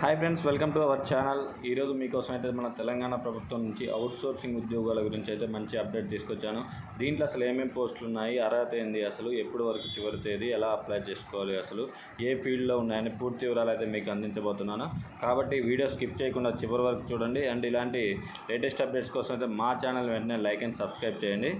Hi friends welcome to our channel ఈరోజు మీకోసం అయితే మన తెలంగాణ ప్రభుత్వం నుంచి అవుట్ సోర్సింగ్ ఉద్యోగాల గురించి అయితే మంచి అప్డేట్ తీసుకొచ్చాను. దీంట్లో అసలు ఏమేమి పోస్టులు ఉన్నాయి అర్హత ఏంది అసలు ఎప్పుడు వరకు చివరి తేదీ ఎలా అప్లై చేసుకోవాలి అసలు ఏ ఫీల్డ్లో ఉన్నాయని పూర్తి వివరాలు అయితే మీకు అందించబోతున్నాను. కాబట్టి వీడియో స్కిప్ చేయకుండా చివరి వరకు చూడండి. అండ్ ఇలాంటి లేటెస్ట్ అప్డేట్స్ కోసం అయితే మా ఛానల్ వెంటనే లైక్ అండ్ సబ్స్క్రైబ్ చేయండి.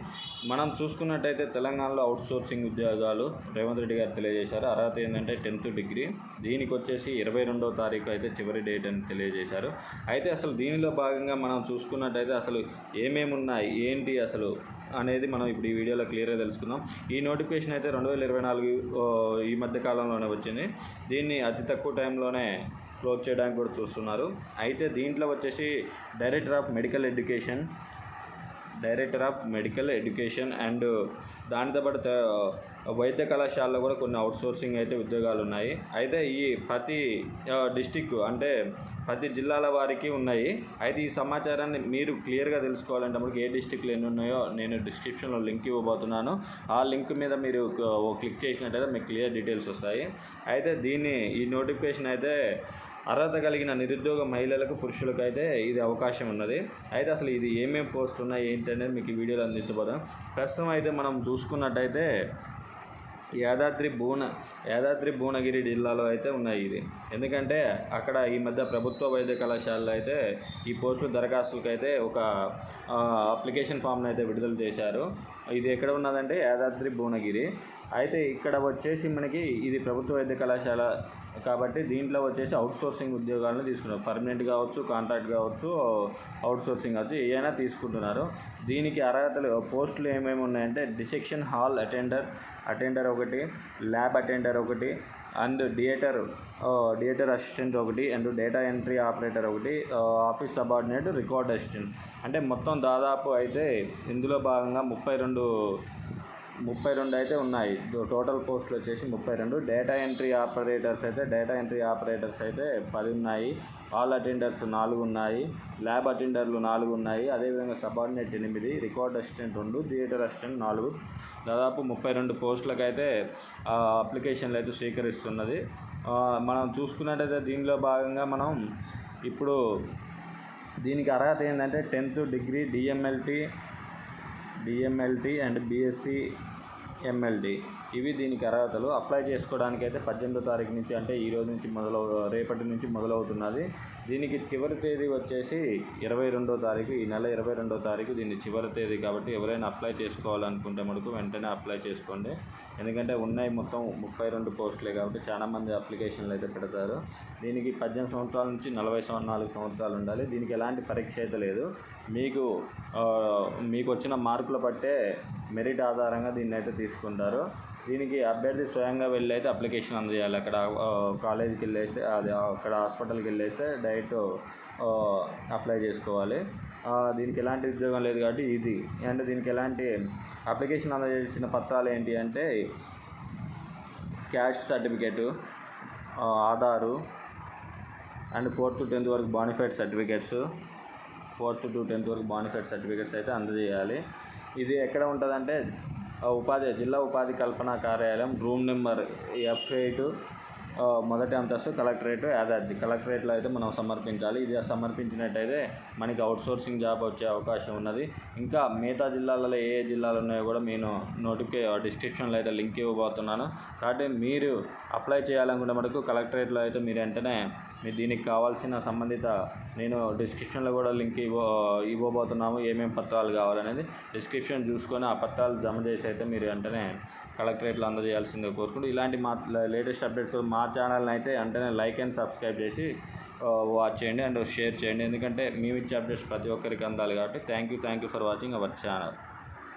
మనం చూసుకున్నట్టయితే తెలంగాణలో అవుట్ సోర్సింగ్ ఉద్యోగాలు రేవంత్ రెడ్డి గారు తెలియజేశారు. అర్హత ఏంటంటే టెన్త్ డిగ్రీ. దీనికి వచ్చేసి ఇరవై రెండవ తారీఖు అయితే చివరి డేట్ అని తెలియజేశారు. అయితే అసలు దీనిలో భాగంగా మనం చూసుకున్నట్టయితే అసలు ఏమేమి ఉన్నాయి ఏంటి అసలు అనేది మనం ఇప్పుడు ఈ వీడియోలో క్లియర్గా తెలుసుకుందాం. ఈ నోటిఫికేషన్ అయితే రెండు వేల ఇరవై నాలుగు ఈ మధ్య కాలంలోనే వచ్చింది. దీన్ని అతి తక్కువ టైంలోనే క్లోజ్ చేయడానికి కూడా చూస్తున్నారు. అయితే దీంట్లో వచ్చేసి director of medical education director of medical education and దానితో పాటు త- వైద్య కళాశాలలో కూడా కొన్ని అవుట్ సోర్సింగ్ అయితే ఉద్యోగాలు ఉన్నాయి. అయితే ఈ ప్రతి డిస్టిక్ అంటే ప్రతి జిల్లాల వారికి ఉన్నాయి. అయితే ఈ సమాచారాన్ని మీరు క్లియర్గా తెలుసుకోవాలంటే మనకి ఏ డిస్టిక్లు ఎన్ని ఉన్నాయో నేను డిస్క్రిప్షన్లో లింక్ ఇవ్వబోతున్నాను. ఆ లింక్ మీద మీరు క్లిక్ చేసినట్టయితే మీకు క్లియర్ డీటెయిల్స్ వస్తాయి. అయితే దీన్ని ఈ నోటిఫికేషన్ అయితే అర్హత కలిగిన నిరుద్యోగ మహిళలకు పురుషులకు అయితే ఇది అవకాశం ఉన్నది. అయితే అసలు ఇది ఏమేమి పోస్ట్ ఉన్నాయి ఏంటి అనేది మీకు ఈ వీడియోలో అందించబోదాం. ప్రస్తుతం అయితే మనం చూసుకున్నట్టయితే యాదాద్రి భువన యాదాద్రి భువనగిరి జిల్లాలో అయితే ఉన్నాయి ఇది. ఎందుకంటే అక్కడ ఈ మధ్య ప్రభుత్వ వైద్య కళాశాలలో అయితే ఈ పోస్టుల దరఖాస్తులకు అయితే ఒక అప్లికేషన్ ఫామ్ను అయితే విడుదల చేశారు. ఇది ఎక్కడ ఉన్నదంటే యాదాద్రి భువనగిరి. అయితే ఇక్కడ వచ్చేసి మనకి ఇది ప్రభుత్వ వైద్య కళాశాల కాబట్టి దీంట్లో వచ్చేసి అవుట్సోర్సింగ్ ఉద్యోగాలను తీసుకున్నారు. పర్మనెంట్ కావచ్చు కాంట్రాక్ట్ కావచ్చు అవుట్ సోర్సింగ్ కావచ్చు ఏమైనా తీసుకుంటున్నారు. దీనికి అర్హతలు పోస్టులు ఏమేమి ఉన్నాయంటే డిసెక్షన్ హాల్ అటెండర్ అటెండర్ ఒకటి ల్యాబ్ అటెండర్ ఒకటి అండ్ థియేటర్ థియేటర్ అసిస్టెంట్ ఒకటి అండ్ డేటా ఎంట్రీ ఆపరేటర్ ఒకటి ఆఫీస్ సబార్డినేట్ రికార్డ్ అసిస్టెంట్ అంటే మొత్తం దాదాపు అయితే ఇందులో భాగంగా ముప్పై రెండు ముప్పై రెండు అయితే ఉన్నాయి. టోటల్ పోస్టులు వచ్చేసి ముప్పై రెండు. డేటా ఎంట్రీ ఆపరేటర్స్ అయితే డేటా ఎంట్రీ ఆపరేటర్స్ అయితే పది ఉన్నాయి. ఆల్ అటెండర్స్ నాలుగు ఉన్నాయి. ల్యాబ్ అటెండర్లు నాలుగు ఉన్నాయి. అదేవిధంగా సబార్డినేట్ ఎనిమిది రికార్డ్ అసిస్టెంట్ రెండు థియేటర్ అసిస్టెంట్ నాలుగు. దాదాపు ముప్పై రెండు పోస్టులకు అయితే అప్లికేషన్లు అయితే స్వీకరిస్తున్నది. మనం చూసుకున్నట్టయితే దీనిలో భాగంగా మనం ఇప్పుడు దీనికి అర్హత ఏంటంటే tenth degree DMLT DMLT and BSc MLD ఇవి దీనికి అర్హతలు. అప్లై చేసుకోవడానికి అయితే పద్దెనిమిదో తారీఖు నుంచి అంటే ఈ రోజు నుంచి మొదలవు రేపటి నుంచి మొదలవుతున్నది. దీనికి చివరి తేదీ వచ్చేసి ఇరవై రెండో తారీఖు. ఈ నెల ఇరవై రెండో తారీఖు దీన్ని చివరి తేదీ కాబట్టి ఎవరైనా అప్లై చేసుకోవాలనుకుంటే మటుకు వెంటనే అప్లై చేసుకోండి. ఎందుకంటే ఉన్నాయి మొత్తం ముప్పై రెండు పోస్టులే కాబట్టి చాలామంది అప్లికేషన్లు అయితే పెడతారు. దీనికి పద్దెనిమిది సంవత్సరాల నుంచి నలభై నాలుగు సంవత్సరాలు ఉండాలి. దీనికి ఎలాంటి పరీక్ష అయితే లేదు. మీకు మీకు వచ్చిన మార్కులు బట్టే మెరిట్ ఆధారంగా దీన్ని అయితే తీసుకుంటారు. దీనికి అభ్యర్థి స్వయంగా వెళ్ళి అయితే అప్లికేషన్ అందజేయాలి. అక్కడ కాలేజీకి వెళ్ళి అయితే అది అక్కడ హాస్పిటల్కి వెళ్ళి అయితే డైరెక్ట్ అప్లై చేసుకోవాలి. దీనికి ఎలాంటి ఉద్యోగం లేదు కాబట్టి ఈజీ. అండ్ దీనికి ఎలాంటి అప్లికేషన్ అందజేసిన పత్రాలు ఏంటి అంటే caste certificate Aadhaar and fourth to tenth వరకు bonafide certificates fourth to tenth వరకు బానిఫైడ్ సర్టిఫికేట్స్ అయితే అందజేయాలి. ఇది ఎక్కడ ఉంటుందంటే ఆ ఉపాధి జిల్లా ఉపాధి కల్పన కార్యాలయం రూమ్ నెంబర్ ఎఫ్ ఎయిట్ మొదటి అంతస్తు కలెక్టరేట్ యాదాద్రి. కలెక్టరేట్లో అయితే మనం సమర్పించాలి. ఇది సమర్పించినట్టయితే మనకి అవుట్సోర్సింగ్ జాబ్ వచ్చే అవకాశం ఉన్నది. ఇంకా మిగతా జిల్లాలలో ఏ ఏ జిల్లాలు ఉన్నాయో కూడా నేను నోటిఫికే డిస్క్రిప్షన్లో అయితే లింక్ ఇవ్వబోతున్నాను. కాబట్టి మీరు అప్లై చేయాలనుకుంటే మటుకు కలెక్టరేట్లో అయితే మీరు వెంటనే మీ దీనికి కావాల్సిన సంబంధిత నేను డిస్క్రిప్షన్లో కూడా లింక్ ఇవ్వ ఇవ్వబోతున్నాము. ఏమేమి పత్రాలు కావాలనేది డిస్క్రిప్షన్ చూసుకొని ఆ పత్రాలు జమ చేసి అయితే మీరు వెంటనే కలెక్టరేట్లో అందజేయాల్సిందే కోరుకుంటూ ఇలాంటి మా లేటెస్ట్ అప్డేట్స్ కూడా మా ఛానల్ని అయితే వెంటనే లైక్ అండ్ సబ్స్క్రైబ్ చేసి వాచ్ చేయండి అండ్ షేర్ చేయండి. ఎందుకంటే మేము ఇచ్చే అప్డేట్స్ ప్రతి ఒక్కరికి అందాలి కాబట్టి thank you thank you for watching our channel.